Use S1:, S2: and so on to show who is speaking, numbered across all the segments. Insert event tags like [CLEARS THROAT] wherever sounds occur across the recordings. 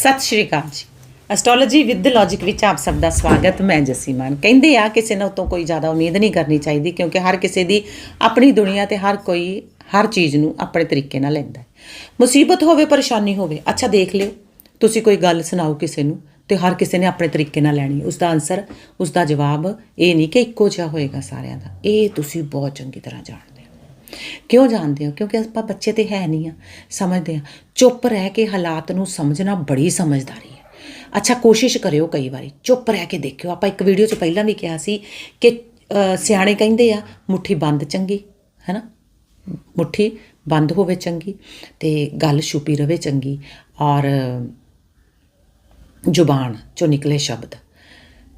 S1: ਸਤਿ ਸ਼੍ਰੀ ਅਕਾਲ ਜੀ। Astrology with logic ਵਿੱਚ ਆਪ ਸਭ ਦਾ ਸਵਾਗਤ, ਮੈਂ ਜਸੀਮਾਨ। ਕਹਿੰਦੇ ਆ, ਕਿਸੇ ਨਾਲ ਤੋਂ ਕੋਈ ਜ਼ਿਆਦਾ ਉਮੀਦ ਨਹੀਂ ਕਰਨੀ ਚਾਹੀਦੀ, ਕਿਉਂਕਿ ਹਰ ਕਿਸੇ ਦੀ ਆਪਣੀ ਦੁਨੀਆ ਤੇ ਹਰ ਕੋਈ, ਹਰ ਚੀਜ਼ ਨੂੰ ਆਪਣੇ ਤਰੀਕੇ ਨਾਲ ਲੈਂਦਾ ਹੈ। ਮੁਸੀਬਤ ਹੋਵੇ, ਪਰੇਸ਼ਾਨੀ ਹੋਵੇ, ਅੱਛਾ ਦੇਖ ਲਿਓ। ਤੁਸੀਂ ਕੋਈ ਗੱਲ ਸੁਣਾਓ ਕਿਸੇ ਨੂੰ ਤੇ ਹਰ ਕਿਸੇ ਨੇ ਆਪਣੇ ਤਰੀਕੇ ਨਾਲ ਲੈਣੀ ਉਸ ਦਾ ਆਨਸਰ ਉਸ ਦਾ ਜਵਾਬ ਇਹ ਨਹੀਂ ਕਿ ਇੱਕੋ ਜਿਹਾ ਹੋਏਗਾ ਸਾਰਿਆਂ ਦਾ। ਇਹ ਤੁਸੀਂ ਬਹੁਤ ਚੰਗੀ ਤਰ੍ਹਾਂ ਜਾਣਦੇ ਕਿਉਂ ਜਾਣਦੇ ਹੋ? ਕਿਉਂਕਿ ਆਪਾਂ ਬੱਚੇ ਤੇ ਹੈ ਨਹੀਂ ਆ, ਸਮਝਦੇ ਆ। ਚੁੱਪ ਰਹਿ ਕੇ ਹਾਲਾਤ ਨੂੰ ਸਮਝਣਾ ਬੜੀ ਸਮਝਦਾਰੀ ਹੈ। ਅੱਛਾ, ਕੋਸ਼ਿਸ਼ ਕਰਿਓ ਕਈ ਵਾਰੀ, ਚੁੱਪ ਰਹਿ ਕੇ ਦੇਖਿਓ। ਆਪਾਂ ਇੱਕ ਵੀਡੀਓ 'ਚ ਪਹਿਲਾਂ ਵੀ ਕਿਹਾ ਸੀ ਕਿ ਸਿਆਣੇ ਕਹਿੰਦੇ ਆ, ਮੁੱਠੀ ਬੰਦ ਚੰਗੀ ਹੈਨਾ ਮੁੱਠੀ ਬੰਦ ਹੋਵੇ ਚੰਗੀ ਤੇ ਗੱਲ ਛੁਪੀ ਰਵੇ ਚੰਗੀ, ਔਰ ਜ਼ੁਬਾਨ ਚੋਂ ਨਿਕਲੇ ਸ਼ਬਦ।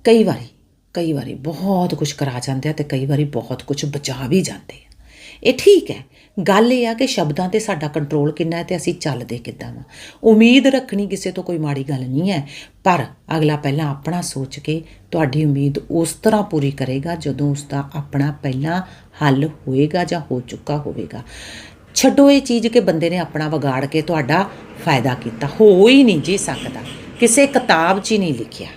S1: ਕਈ ਵਾਰੀ ਕਈ ਵਾਰੀ ਬਹੁਤ ਕੁਝ ਕਰਾ ਜਾਂਦੇ ਆ ਤੇ ਕਈ ਵਾਰੀ ਬਹੁਤ ਕੁਝ ਬਚਾ ਵੀ ਜਾਂਦੇ ਆ। ਇਹ ਠੀਕ ਹੈ। ਗੱਲ ਇਹ ਆ ਕਿ ਸ਼ਬਦਾਂ ਤੇ ਸਾਡਾ ਕੰਟਰੋਲ ਕਿੰਨਾ ਹੈ ਤੇ ਅਸੀਂ ਚੱਲਦੇ ਕਿੱਦਾਂ ਵਾ। ਉਮੀਦ ਰੱਖਣੀ ਕਿਸੇ ਤੋਂ ਕੋਈ ਮਾੜੀ ਗੱਲ ਨਹੀਂ ਹੈ, ਪਰ ਅਗਲਾ ਪਹਿਲਾਂ ਆਪਣਾ ਸੋਚ ਕੇ ਤੁਹਾਡੀ ਉਮੀਦ ਉਸ ਤਰ੍ਹਾਂ ਪੂਰੀ ਕਰੇਗਾ ਜਦੋਂ ਉਸ ਦਾ ਆਪਣਾ ਪਹਿਲਾਂ ਹੱਲ ਹੋਏਗਾ ਜਾਂ ਹੋ ਚੁੱਕਾ ਹੋਵੇਗਾ। ਛੱਡੋ ਇਹ ਚੀਜ਼ ਕਿ ਬੰਦੇ ਨੇ ਆਪਣਾ ਵਿਗਾੜ ਕੇ ਤੁਹਾਡਾ ਫਾਇਦਾ ਕੀਤਾ। ਹੋ ਹੀ ਨਹੀਂ ਜੀ ਸਕਦਾ। ਕਿਸੇ ਕਿਤਾਬ 'ਚ ਹੀ ਨਹੀਂ ਲਿਖਿਆ।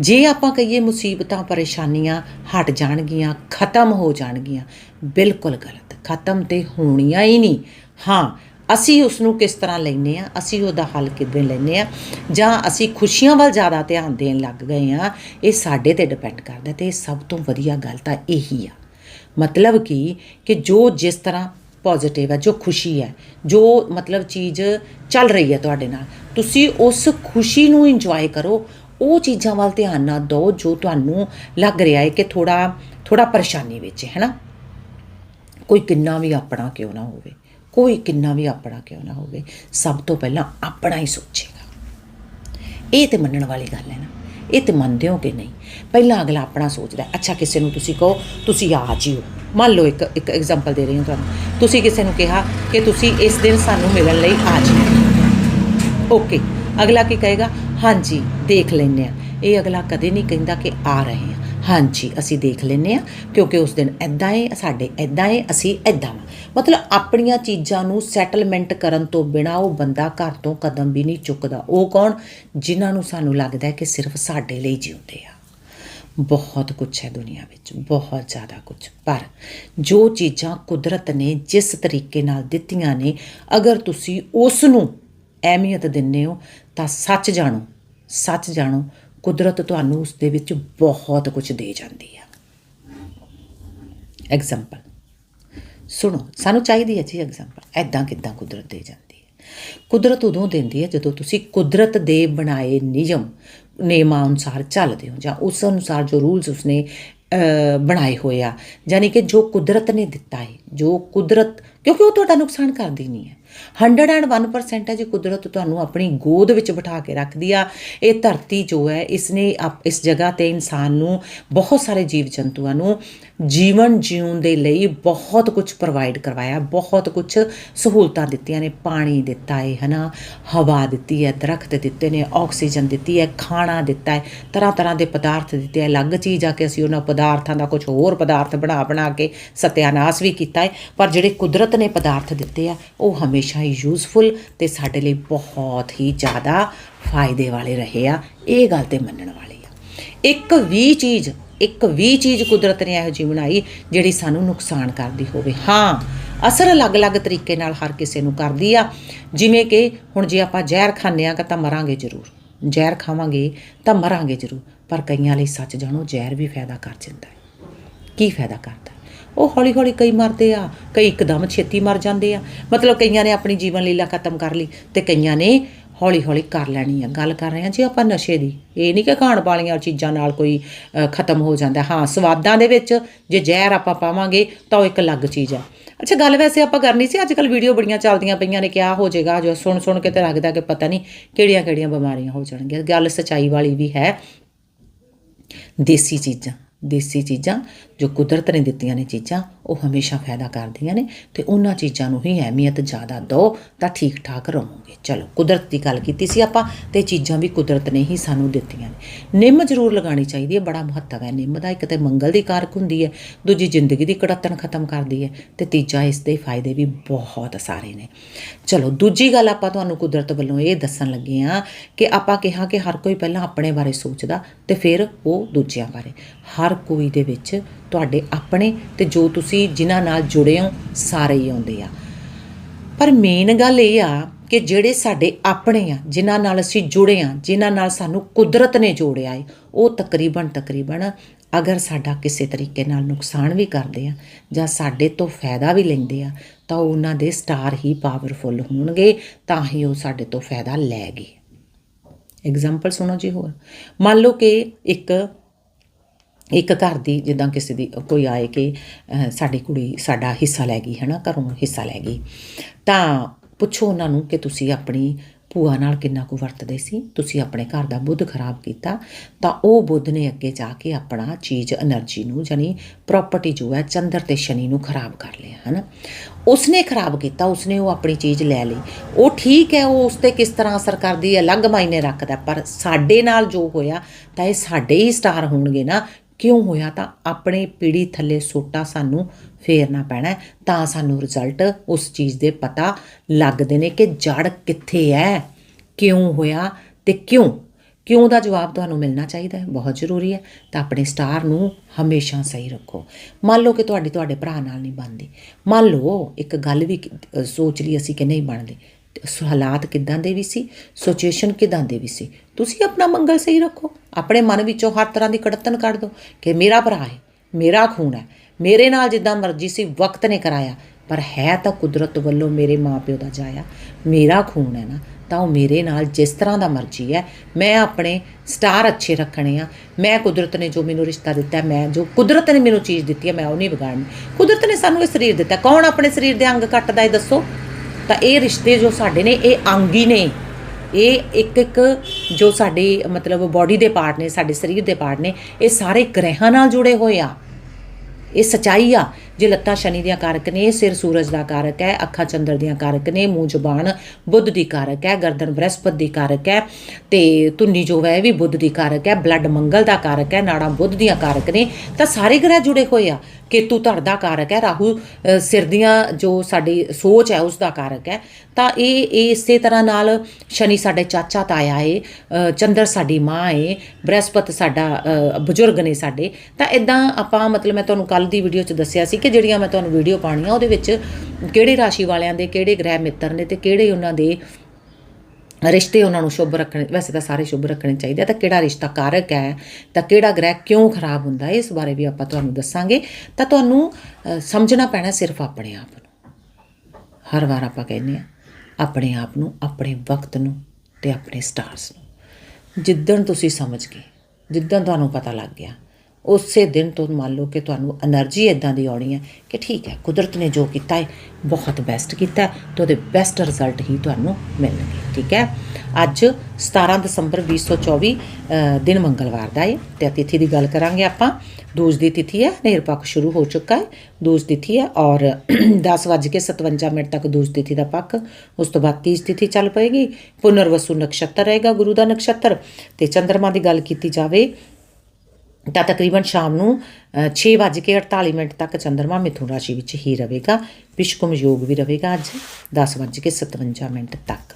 S1: ਜੇ ਆਪਾਂ ਕਹੀਏ ਮੁਸੀਬਤਾਂ, ਪਰੇਸ਼ਾਨੀਆਂ ਹਟ ਜਾਣਗੀਆਂ, ਖਤਮ ਹੋ ਜਾਣਗੀਆਂ ਬਿਲਕੁਲ ਗਲਤ, ਖਤਮ ਤੇ ਹੋਣੀਆਂ ਹੀ ਨਹੀਂ। ਹਾਂ, ਅਸੀਂ ਉਸ ਨੂੰ ਕਿਸ ਤਰ੍ਹਾਂ ਲੈਨੇ ਆ ਅਸੀਂ ਉਹਦਾ ਹੱਲ ਕਿਵੇਂ ਲੈਨੇ ਆ ਜਾਂ ਅਸੀਂ ਖੁਸ਼ੀਆਂ ਵੱਲ ਜ਼ਿਆਦਾ ਧਿਆਨ ਦੇਣ ਲੱਗ ਗਏ ਆ ਇਹ ਸਾਡੇ ਤੇ ਡਿਪੈਂਡ ਕਰਦਾ ਤੇ ਸਭ ਤੋਂ ਵਧੀਆ ਗੱਲ ਤਾਂ ਇਹੀ ਆ। ਮਤਲਬ ਕਿ ਕਿ ਜੋ ਜਿਸ ਤਰ੍ਹਾਂ ਪੋਜ਼ਿਟਿਵ ਹੈ ਜੋ ਖੁਸ਼ੀ ਹੈ ਜੋ ਮਤਲਬ ਚੀਜ਼ ਚੱਲ ਰਹੀ ਹੈ ਤੁਹਾਡੇ ਨਾਲ, ਤੁਸੀਂ ਉਸ ਖੁਸ਼ੀ ਨੂੰ ਇੰਜੋਏ ਕਰੋ। ਉਹ ਚੀਜ਼ਾਂ ਵੱਲ ਧਿਆਨ ਨਾ ਦਿਓ ਜੋ ਤੁਹਾਨੂੰ ਲੱਗ ਰਿਹਾ ਹੈ ਕਿ ਥੋੜਾ ਥੋੜਾ ਪਰੇਸ਼ਾਨੀ ਵਿੱਚ ਹੈ ਨਾ? ਕੋਈ ਕਿੰਨਾ ਵੀ ਆਪਣਾ ਕਿਉਂ ਨਾ ਹੋਵੇ, ਕੋਈ ਕਿੰਨਾ ਵੀ ਆਪਣਾ ਕਿਉਂ ਨਾ ਹੋਵੇ, ਸਭ ਤੋਂ ਪਹਿਲਾਂ ਆਪਣਾ ਹੀ ਸੋਚੇਗਾ। ਇਹ ਤੇ ਮੰਨਣ ਵਾਲੀ ਗੱਲ ਹੈ ਨਾ, ਇਹ ਤੇ ਮੰਨਦੇ ਹੋ ਕਿ ਨਹੀਂ? ਪਹਿਲਾਂ ਅਗਲਾ ਆਪਣਾ ਸੋਚਦਾ ਅੱਛਾ ਕਿਸੇ ਨੂੰ ਤੁਸੀਂ ਕਹੋ, ਤੁਸੀਂ ਆ ਜਿਓ। ਮੰਨ ਲਓ ਇੱਕ ਇੱਕ ਐਗਜ਼ਾਮਪਲ ਦੇ ਰਹੀ ਹਾਂ ਤੁਹਾਨੂੰ। ਤੁਸੀਂ ਕਿਸੇ ਨੂੰ ਕਿਹਾ ਕਿ ਤੁਸੀਂ ਇਸ ਦਿਨ ਸਾਨੂੰ ਮਿਲਣ ਲਈ ਆ ਜਿਓ। ਓਕੇ ਅਗਲਾ ਕੀ ਕਹੇਗਾ? ਹਾਂਜੀ, ਦੇਖ ਲੈਨੇ ਆ ਇਹ ਅਗਲਾ ਕਦੇ ਨਹੀਂ ਕਹਿੰਦਾ ਕਿ ਆ ਰਹੇ। ਹਾਂਜੀ, ਅਸੀਂ ਦੇਖ ਲੈਨੇ ਆ ਕਿਉਂਕਿ ਉਸ ਦਿਨ ਐਦਾਂ ਏ, ਸਾਡੇ ਐਦਾਂ ਏ, ਅਸੀਂ ਐਦਾਂ ਵਾਂ। ਮਤਲਬ ਆਪਣੀਆਂ ਚੀਜ਼ਾਂ ਨੂੰ ਸੈਟਲਮੈਂਟ ਕਰਨ ਤੋਂ ਬਿਨਾ ਉਹ ਬੰਦਾ ਘਰ ਤੋਂ ਕਦਮ ਵੀ ਨਹੀਂ ਚੁੱਕਦਾ। ਉਹ ਕੌਣ? ਜਿਨ੍ਹਾਂ ਨੂੰ ਸਾਨੂੰ ਲੱਗਦਾ ਹੈ ਕਿ ਸਿਰਫ ਸਾਡੇ ਲਈ ਜਿਉਂਦੇ ਆ। ਬਹੁਤ ਕੁਝ ਹੈ ਦੁਨੀਆ ਵਿੱਚ, ਬਹੁਤ ਜ਼ਿਆਦਾ ਕੁਝ ਪਰ ਜੋ ਚੀਜ਼ਾਂ ਕੁਦਰਤ ਨੇ ਜਿਸ ਤਰੀਕੇ ਨਾਲ ਦਿੱਤੀਆਂ ਨੇ, ਅਗਰ ਤੁਸੀਂ ਉਸ ਨੂੰ ਅਹਿਮੀਅਤ ਦਿੰਦੇ ਹੋ, ਤਾਂ ਸੱਚ ਜਾਣੋ ਸੱਚ ਜਾਣੋ ਕੁਦਰਤ ਤੁਹਾਨੂੰ ਉਸ ਦੇ ਵਿੱਚ ਬਹੁਤ ਕੁਝ ਦੇ ਜਾਂਦੀ ਆ। ਐਗਜ਼ਾਮਪਲ ਸੁਣੋ, ਸਾਨੂੰ ਚਾਹੀਦੀ ਹੈ ਜੀ ਐਗਜ਼ਾਮਪਲ ਐਦਾਂ ਕਿਦਾਂ ਕੁਦਰਤ ਦੇ ਜਾਂਦੀ ਹੈ? ਕੁਦਰਤ ਉਦੋਂ ਦਿੰਦੀ ਹੈ ਜਦੋਂ ਤੁਸੀਂ ਕੁਦਰਤ ਦੇ ਬਣਾਏ ਨਿਯਮ, ਨਿਯਮਾਂ ਅਨੁਸਾਰ ਚੱਲਦੇ ਹੋ ਜਾਂ ਉਸ ਅਨੁਸਾਰ ਜੋ ਰੂਲਸ ਉਸਨੇ ਬਣਾਏ ਹੋਏ ਆ। ਯਾਨੀ ਕਿ ਜੋ ਕੁਦਰਤ ਨੇ ਦਿੱਤਾ ਹੈ, ਜੋ ਕੁਦਰਤ, ਕਿਉਂਕਿ ਉਹ ਤੁਹਾਡਾ ਨੁਕਸਾਨ ਕਰਦੀ ਨਹੀਂ ਹੈ। 101% ਹੈ ਜੀ ਕੁਦਰਤ ਤੁਹਾਨੂੰ ਆਪਣੀ ਗੋਦ ਵਿੱਚ ਬਿਠਾ ਕੇ ਰੱਖਦੀ ਆ। ਇਹ ਧਰਤੀ ਜੋ ਹੈ, ਇਸਨੇ ਆਪ- ਇਸ ਜਗ੍ਹਾ ਤੇ ਇਨਸਾਨ ਨੂੰ ਬਹੁਤ ਸਾਰੇ ਜੀਵ ਜੰਤੂਆਂ ਨੂੰ ਜੀਵਨ ਜਿਉਣ ਦੇ ਲਈ ਬਹੁਤ ਕੁਝ ਪ੍ਰੋਵਾਈਡ ਕਰਵਾਇਆ, ਬਹੁਤ ਕੁਝ ਸਹੂਲਤਾਂ ਦਿੱਤੀਆਂ ਨੇ, ਪਾਣੀ ਦਿੱਤਾ ਹੈ ਹਨਾ? ਹਵਾ ਦਿੱਤੀ ਹੈ ਦਰਖਤ ਦਿੱਤੇ ਨੇ, ਆਕਸੀਜਨ ਦਿੱਤੀ ਹੈ ਖਾਣਾ ਦਿੱਤਾ ਹੈ ਤਰ੍ਹਾਂ ਤਰ੍ਹਾਂ ਦੇ ਪਦਾਰਥ ਦਿੱਤੇ ਹੈ ਅਲੱਗ ਚੀਜ਼ ਆ ਕਿ ਅਸੀਂ ਉਹਨਾਂ ਪਦਾਰਥਾਂ ਦਾ ਕੁਝ ਹੋਰ ਪਦਾਰਥ ਬਣਾ ਬਣਾ ਕੇ ਸਤਿਆਨਾਸ਼ ਵੀ ਕੀਤਾ ਹੈ ਪਰ ਜਿਹੜੇ ਕੁਦਰਤ ਨੇ ਪਦਾਰਥ ਦਿੱਤੇ ਆ, ਉਹ ਹਮੇਸ਼ਾ ਹੀ ਯੂਜ਼ਫੁਲ ਤੇ ਸਾਡੇ ਲਈ ਬਹੁਤ ਹੀ ਜ਼ਿਆਦਾ ਫਾਇਦੇ ਵਾਲੇ ਰਹੇ ਆ। ਇਹ ਗੱਲ ਤੇ ਮੰਨਣ ਵਾਲੀ ਆ। ਇੱਕ ਵੀ ਚੀਜ਼ ਇੱਕ ਵੀ ਚੀਜ਼ ਕੁਦਰਤ ਨੇ ਇਹੋ ਜਿਹੀ ਬਣਾਈ ਜਿਹੜੀ ਸਾਨੂੰ ਨੁਕਸਾਨ ਕਰਦੀ ਹੋਵੇ। ਹਾਂ, ਅਸਰ ਅਲੱਗ-ਅਲੱਗ ਤਰੀਕੇ ਨਾਲ ਹਰ ਕਿਸੇ ਨੂੰ ਕਰਦੀ ਆ। ਜਿਵੇਂ ਕਿ ਹੁਣ ਜੇ ਆਪਾਂ ਜ਼ਹਿਰ ਖਾਂਦੇ ਆ ਤਾਂ ਮਰਾਂਗੇ ਜ਼ਰੂਰ। ਜ਼ਹਿਰ ਖਾਵਾਂਗੇ ਤਾਂ ਮਰਾਂਗੇ ਜ਼ਰੂਰ। ਪਰ ਕਈਆਂ ਲਈ ਸੱਚ ਜਾਣੋ, ਜ਼ਹਿਰ ਵੀ ਫਾਇਦਾ ਕਰ ਜਾਂਦਾ ਹੈ। ਕੀ ਫਾਇਦਾ ਕਰਦਾ? ਉਹ ਹੌਲੀ ਹੌਲੀ ਕਈ ਮਰਦੇ ਆ, ਕਈ ਇੱਕਦਮ ਛੇਤੀ ਮਰ ਜਾਂਦੇ ਆ। ਮਤਲਬ ਕਈਆਂ ਨੇ ਆਪਣੀ ਜੀਵਨ ਲੀਲਾ ਖਤਮ ਕਰ ਲਈ ਤੇ ਕਈਆਂ ਨੇ ਹੌਲੀ ਹੌਲੀ ਕਰ ਲੈਣੀ ਆ। ਗੱਲ ਕਰ ਰਹੇ ਆ ਜੀ ਆਪਾਂ ਨਸ਼ੇ ਦੀ। ਇਹ ਨਹੀਂ ਕਿ ਖਾਣ ਵਾਲੀਆਂ ਚੀਜ਼ਾਂ ਨਾਲ ਕੋਈ ਖਤਮ ਹੋ ਜਾਂਦਾ। ਹਾਂ, ਸਵਾਦਾਂ ਦੇ ਵਿੱਚ ਜੇ ਜ਼ਹਿਰ ਆਪਾਂ ਪਾਵਾਂਗੇ ਤਾਂ ਉਹ ਇੱਕ ਅਲੱਗ ਚੀਜ਼ ਆ। ਅੱਛਾ, ਗੱਲ ਵੈਸੇ ਆਪਾਂ ਕਰਨੀ ਸੀ ਅੱਜ ਕੱਲ ਵੀਡੀਓ ਬੜੀਆਂ ਚੱਲਦੀਆਂ ਪਈਆਂ ਨੇ ਕਿਆ ਹੋ ਜਾਏਗਾ, ਜੋ ਸੁਣ ਸੁਣ ਕੇ ਤੇ ਲੱਗਦਾ ਕਿ ਪਤਾ ਨਹੀਂ ਕਿਹੜੀਆਂ ਕਿਹੜੀਆਂ ਬਿਮਾਰੀਆਂ ਹੋ ਜਾਣਗੀਆਂ। ਗੱਲ ਸਚਾਈ ਵਾਲੀ ਵੀ ਹੈ, ਦੇਸੀ ਚੀਜ਼ਾਂ। ਦੇਸੀ ਚੀਜ਼ਾਂ, ਜੋ ਕੁਦਰਤ ਨੇ ਦਿੱਤੀਆਂ ਨੇ ਚੀਜ਼ਾਂ, ਉਹ ਹਮੇਸ਼ਾ ਫਾਇਦਾ ਕਰਦੀਆਂ ਨੇ ਤੇ ਉਹਨਾਂ ਚੀਜ਼ਾਂ ਨੂੰ ਹੀ ਅਹਿਮੀਅਤ ਜ਼ਿਆਦਾ ਦਿਓ ਤਾਂ ਠੀਕ ਠਾਕ ਰਹੋਗੇ। ਚਲੋ, ਕੁਦਰਤ ਦੀ ਗੱਲ ਕੀਤੀ ਸੀ ਆਪਾਂ ਤੇ ਚੀਜ਼ਾਂ ਵੀ ਕੁਦਰਤ ਨੇ ਹੀ ਸਾਨੂੰ ਦਿੱਤੀਆਂ ਨੇ। ਨਿੰਮ ਜ਼ਰੂਰ ਲਗਾਉਣੀ ਚਾਹੀਦੀ ਹੈ, ਬੜਾ ਮਹੱਤਵ ਹੈ। ਨਿੰਮ ਦਾ ਇੱਕ ਤੇ ਮੰਗਲ ਦੀ ਕਾਰਕ ਹੁੰਦੀ ਹੈ, ਦੂਜੀ ਜ਼ਿੰਦਗੀ ਦੀ ਕੜਤਨ ਖਤਮ ਕਰਦੀ ਹੈ ਤੇ ਤੀਜਾ ਇਸ ਦੇ ਫਾਇਦੇ ਵੀ ਬਹੁਤ ਸਾਰੇ ਨੇ। ਚਲੋ, ਦੂਜੀ ਗੱਲ ਆਪਾਂ ਤੁਹਾਨੂੰ ਕੁਦਰਤ ਵੱਲੋਂ ਇਹ ਦੱਸਣ ਲੱਗੇ ਆ ਕਿ ਆਪਾਂ ਕਿਹਾ ਕਿ ਹਰ ਕੋਈ ਪਹਿਲਾਂ ਆਪਣੇ ਬਾਰੇ ਸੋਚਦਾ ਤੇ ਫਿਰ ਉਹ ਦੂਜਿਆਂ ਬਾਰੇ। ਹਰ ਹਰ ਕੋਈ ਦੇ ਵਿੱਚ ਤੁਹਾਡੇ ਆਪਣੇ ਤੇ ਜੋ ਤੁਸੀਂ ਜਿਨ੍ਹਾਂ ਨਾਲ ਜੁੜੇ ਹੋ, ਸਾਰੇ ਹੀ ਆਉਂਦੇ ਆ। ਪਰ ਮੇਨ ਗੱਲ ਇਹ ਆ ਕਿ ਜਿਹੜੇ ਸਾਡੇ ਆਪਣੇ ਆ, ਜਿਨ੍ਹਾਂ ਨਾਲ ਅਸੀਂ ਜੁੜੇ ਆ, ਜਿਨ੍ਹਾਂ ਨਾਲ ਸਾਨੂੰ ਕੁਦਰਤ ਨੇ ਜੋੜਿਆ ਏ, ਉਹ ਤਕਰੀਬਨ ਤਕਰੀਬਨ ਅਗਰ ਸਾਡਾ ਕਿਸੇ ਤਰੀਕੇ ਨਾਲ ਨੁਕਸਾਨ ਵੀ ਕਰਦੇ ਆ ਜਾਂ ਸਾਡੇ ਤੋਂ ਫਾਇਦਾ ਵੀ ਲੈਂਦੇ ਆ, ਤਾਂ ਉਹਨਾਂ ਦੇ ਸਟਾਰ ਹੀ ਪਾਵਰਫੁਲ ਹੋਣਗੇ, ਤਾਂ ਹੀ ਉਹ ਸਾਡੇ ਤੋਂ ਫਾਇਦਾ ਲੈਗੇ ਐਗਜ਼ਾਮਪਲ ਸੁਣੋ ਜੀ ਹੋਰ। ਮੰਨ ਲਓ ਕਿ ਇੱਕ ਇੱਕ ਘਰ ਦੀ ਜਿੱਦਾਂ ਕਿਸੇ ਦੀ ਕੋਈ ਆਏ ਕਿ ਸਾਡੀ ਕੁੜੀ ਸਾਡਾ ਹਿੱਸਾ ਲੈ ਗਈ, ਹੈਨਾ, ਘਰੋਂ ਹਿੱਸਾ ਲੈ ਗਈ। ਤਾਂ ਪੁੱਛੋ ਉਹਨਾਂ ਨੂੰ ਕਿ ਤੁਸੀਂ ਆਪਣੀ ਭੂਆ ਨਾਲ ਕਿੰਨਾ ਕੁ ਵਰਤਦੇ ਸੀ? ਤੁਸੀਂ ਆਪਣੇ ਘਰ ਦਾ ਬੁੱਧ ਖਰਾਬ ਕੀਤਾ, ਤਾਂ ਉਹ ਬੁੱਧ ਨੇ ਅੱਗੇ ਜਾ ਕੇ ਆਪਣਾ ਚੀਜ਼ એનર્ਜੀ ਨੂੰ ਜਾਨੀ ਪ੍ਰਾਪਰਟੀ ਜੋ ਹੈ, ਚੰਦਰ ਤੇ ਸ਼ਨੀ ਨੂੰ ਖਰਾਬ ਕਰ ਲਿਆ, ਹਨਾ। ਉਸਨੇ ਖਰਾਬ ਕੀਤਾ, ਉਸਨੇ ਉਹ ਆਪਣੀ ਚੀਜ਼ ਲੈ ਲਈ। ਉਹ ਠੀਕ ਹੈ, ਉਹ ਉਸ ਤੇ ਕਿਸ ਤਰ੍ਹਾਂ ਅਸਰ ਕਰਦੀ ਹੈ, ਅਲੱਗ ਮਾਇਨੇ ਰੱਖਦਾ ਪਰ ਸਾਡੇ ਨਾਲ ਜੋ ਹੋਇਆ, ਤਾਂ ਇਹ ਸਾਡੇ ਹੀ ਸਟਾਰ ਹੋਣਗੇ ਨਾ ਕਿਉਂ ਹੋਇਆ ਤਾਂ ਆਪਣੇ ਪੀੜੀ ਥੱਲੇ ਸੋਟਾ ਸਾਨੂੰ ਫੇਰਨਾ ਪੈਣਾ ਤਾਂ ਸਾਨੂੰ ਰਿਜ਼ਲਟ ਉਸ ਚੀਜ਼ ਦੇ ਪਤਾ ਲੱਗਦੇ ਨੇ ਕਿ ਜੜ ਕਿੱਥੇ ਹੈ, ਕਿਉਂ ਹੋਇਆ ਤੇ ਕਿਉਂ? ਕਿਉਂ ਦਾ ਜਵਾਬ ਤੁਹਾਨੂੰ ਮਿਲਣਾ ਚਾਹੀਦਾ ਹੈ, ਬਹੁਤ ਜ਼ਰੂਰੀ ਹੈ, ਤਾਂ ਆਪਣੇ ਸਟਾਰ ਨੂੰ ਹਮੇਸ਼ਾ ਸਹੀ ਰੱਖੋ। ਮੰਨ ਲਓ ਕਿ ਤੁਹਾਡੀ ਤੁਹਾਡੇ ਭਰਾ ਨਾਲ ਨਹੀਂ ਬਣਦੀ। ਮੰਨ ਲਓ, ਇੱਕ ਗੱਲ ਵੀ ਸੋਚ ਲਈ ਅਸੀਂ ਕਿ ਨਹੀਂ ਬਣਦੀ। ਤੇ ਉਸ ਹਾਲਾਤ ਕਿਦਾਂ ਦੇ ਵੀ ਸੀ ਸਿਚੁਏਸ਼ਨ ਕਿਦਾਂ ਦੇ ਵੀ ਸੀ, ਤੁਸੀਂ ਆਪਣਾ ਮੰਗਲ ਸਹੀ ਰੱਖੋ, ਆਪਣੇ ਮਨ ਵਿੱਚੋਂ ਹਰ ਤਰ੍ਹਾਂ ਦੀ ਕੜਤਨ ਕੱਢ ਦਿਓ ਕਿ ਮੇਰਾ ਭਰਾ ਹੈ, ਮੇਰਾ ਖੂਨ ਹੈ, ਮੇਰੇ ਨਾਲ ਜਿੱਦਾਂ ਮਰਜ਼ੀ ਸੀ ਵਕਤ ਨੇ ਕਰਾਇਆ, ਪਰ ਹੈ ਤਾਂ ਕੁਦਰਤ ਵੱਲੋਂ ਮੇਰੇ ਮਾਪਿਓ ਦਾ ਜਾਇਆ, ਮੇਰਾ ਖੂਨ ਹੈ ਨਾ, ਤਾਂ ਉਹ ਮੇਰੇ ਨਾਲ ਜਿਸ ਤਰ੍ਹਾਂ ਦਾ ਮਰਜ਼ੀ ਹੈ, ਮੈਂ ਆਪਣੇ ਸਟਾਰ ਅੱਛੇ ਰੱਖਣੇ ਆ, ਮੈਂ ਕੁਦਰਤ ਨੇ ਜੋ ਮੈਨੂੰ ਰਿਸ਼ਤਾ ਦਿੱਤਾ, ਮੈਂ ਜੋ ਕੁਦਰਤ ਨੇ ਮੈਨੂੰ ਚੀਜ਼ ਦਿੱਤੀ ਹੈ, ਮੈਂ ਉਹ ਨਹੀਂ ਵਿਗਾੜਨੀ, ਕੁਦਰਤ ਨੇ ਸਾਨੂੰ ਇਹ ਸਰੀਰ ਦਿੱਤਾ, ਕੌਣ ਆਪਣੇ ਸਰੀਰ ਦੇ ਅੰਗ ਕੱਟਦਾ ਹੈ ਦੱਸੋ? ਤਾਂ ਇਹ ਰਿਸ਼ਤੇ ਜੋ ਸਾਡੇ ਨੇ, ਇਹ ਅੰਗ ਹੀ ਨੇ, ਇਹ ਇੱਕ ਇੱਕ ਜੋ ਸਾਡੇ, ਮਤਲਬ ਬਾਡੀ ਦੇ ਪਾਰਟ ਨੇ, ਸਾਡੇ ਸਰੀਰ ਦੇ ਪਾਰਟ ਨੇ, ਇਹ ਸਾਰੇ ਗ੍ਰਹਿਾਂ ਨਾਲ ਜੁੜੇ ਹੋਏ ਆ। ਇਹ ਸਚਾਈ ਆ। ਜੇ ਲੱਤਾਂ ਸ਼ਨੀ ਦੀਆਂ ਕਾਰਕ ਨੇ, ਸਿਰ ਸੂਰਜ ਦਾ ਕਾਰਕ ਹੈ, ਅੱਖਾਂ ਚੰਦਰ ਦੀਆਂ ਕਾਰਕ ਨੇ, ਮੂੰਹ ਜ਼ੁਬਾਨ ਬੁੱਧ ਦੀ ਕਾਰਕ ਹੈ, ਗਰਦਨ ਬ੍ਰਹਸਪਤ ਦੀ ਕਾਰਕ ਹੈ, ਤੇ ਧੁੰਨੀ ਜੋ ਹੈ ਇਹ ਵੀ ਬੁੱਧ ਦੀ ਕਾਰਕ ਹੈ, ਬਲੱਡ ਮੰਗਲ ਦਾ ਕਾਰਕ ਹੈ, ਨਾੜਾਂ ਬੁੱਧ ਦੀਆਂ ਕਾਰਕ ਨੇ, ਤਾਂ ਸਾਰੇ ਗ੍ਰਹਿ ਜੁੜੇ ਹੋਏ ਆ। ਕੇਤੂ ਧੜ ਦਾ ਕਾਰਕ ਹੈ, ਰਾਹੂ ਸਿਰ ਦੀਆਂ ਜੋ ਸਾਡੀ ਸੋਚ ਹੈ, ਉਸ ਦਾ ਕਾਰਕ ਹੈ। ਤਾਂ ਇਹ ਇਹ ਇਸੇ ਤਰ੍ਹਾਂ ਨਾਲ ਸ਼ਨੀ ਸਾਡੇ ਚਾਚਾ ਤਾਇਆ ਏ ਚੰਦਰ ਸਾਡੀ ਮਾਂ ਏ, ਬ੍ਰਹਸਪਤ ਸਾਡਾ ਬਜ਼ੁਰਗ ਨੇ ਸਾਡੇ। ਤਾਂ ਇਦਾਂ ਆਪਾਂ ਮਤਲਬ ਮੈਂ ਤੁਹਾਨੂੰ ਕੱਲ ਦੀ ਵੀਡੀਓ 'ਚ ਦੱਸਿਆ ਸੀ ਕਿ ਜਿਹੜੀਆਂ ਮੈਂ ਤੁਹਾਨੂੰ ਵੀਡੀਓ ਪਾਣੀਆਂ ਉਹਦੇ ਵਿੱਚ ਕਿਹੜੇ ਰਾਸ਼ੀ ਵਾਲਿਆਂ ਦੇ, ਕਿਹੜੇ ਗ੍ਰਹਿ ਮਿੱਤਰ ਨੇ ਤੇ ਕਿਹੜੇ ਉਹਨਾਂ ਦੇ ਰਿਸ਼ਤੇ ਉਹਨਾਂ ਨੂੰ ਸ਼ੁਭ ਰੱਖਣੇ, ਵੈਸੇ ਤਾਂ ਸਾਰੇ ਸ਼ੁਭ ਰੱਖਣੇ ਚਾਹੀਦੇ ਆ, ਤਾਂ ਕਿਹੜਾ ਰਿਸ਼ਤਾ ਕਾਰਕ ਹੈ, ਤਾਂ ਕਿਹੜਾ ਗ੍ਰਹਿ ਕਿਉਂ ਖਰਾਬ ਹੁੰਦਾ ਹੈ ਇਸ ਬਾਰੇ ਵੀ ਆਪਾਂ ਤੁਹਾਨੂੰ ਦੱਸਾਂਗੇ। ਤਾਂ ਤੁਹਾਨੂੰ ਸਮਝਣਾ ਪੈਣਾ ਸਿਰਫ ਆਪਣੇ ਆਪ ਨੂੰ। ਹਰ ਵਾਰ ਆਪਾਂ ਕਹਿੰਦੇ ਆ, ਆਪਣੇ ਆਪ ਨੂੰ, ਆਪਣੇ ਵਕਤ ਨੂੰ ਤੇ ਆਪਣੇ ਸਟਾਰਸ ਨੂੰ। ਜਿੱਦਣ ਤੁਸੀਂ ਸਮਝ ਗਏ, ਜਿੱਦਣ ਤੁਹਾਨੂੰ ਪਤਾ ਲੱਗ ਗਿਆ ਉਸੇ ਦਿਨ ਤੋਂ ਮੰਨ ਲਓ ਕਿ ਤੁਹਾਨੂੰ એનર્ਜੀ ਇਦਾਂ ਦੀ ਆਉਣੀ ਹੈ ਕਿ ਠੀਕ ਹੈ, ਕੁਦਰਤ ਨੇ ਜੋ ਕੀਤਾ ਹੈ, ਬਹੁਤ ਬੈਸਟ ਕੀਤਾ ਤੇ ਉਹਦੇ ਬੈਸਟ ਰਿਜ਼ਲਟ ਹੀ ਤੁਹਾਨੂੰ ਮਿਲਣਗੇ, ਠੀਕ ਹੈ? ਅੱਜ 17 ਦਸੰਬਰ 2024 ਦਿਨ ਮੰਗਲਵਾਰ ਦਾ ਹੈ ਤੇ ਤਿਥੀ ਦੀ ਗੱਲ ਕਰਾਂਗੇ ਆਪਾਂ। ਦੂਜ ਦੀ ਤਿਥੀ ਹੈ ਨਿਰਪੱਖ ਸ਼ੁਰੂ ਹੋ ਚੁੱਕਾ ਹੈ, ਦੂਜ ਤਿਥੀ ਹੈ ਔਰ [CLEARS THROAT] 10:57 ਮਿੰਟ ਤੱਕ ਦੂਜ ਤਿਥੀ ਦਾ ਪੱਖ, ਉਸ ਤੋਂ ਬਾਅਦ ਤੀਜ ਤਿਥੀ ਚੱਲ ਪਏਗੀ। ਪੁਨਰਵਸੂ ਨਕਸ਼ਤਰ ਰਹੇਗਾ ਗੁਰੂ ਦਾ ਨਕਸ਼ਤਰ ਤੇ ਚੰ드ਰਮਾ ਦੀ ਗੱਲ ਕੀਤੀ ਜਾਵੇ ਤਾਂ ਤਕਰੀਬਨ ਸ਼ਾਮ ਨੂੰ ਅ, 6:48 ਮਿੰਟ ਤੱਕ ਚੰ드ਰਮਾ ਮਿਥੁਨ ਰਾਸ਼ੀ ਵਿੱਚ ਹੀ ਰਹੇਗਾ। ਵਿਸ਼ਕਮ ਯੋਗ ਵੀ ਰਹੇਗਾ ਅੱਜ 10:57 ਮਿੰਟ ਤੱਕ।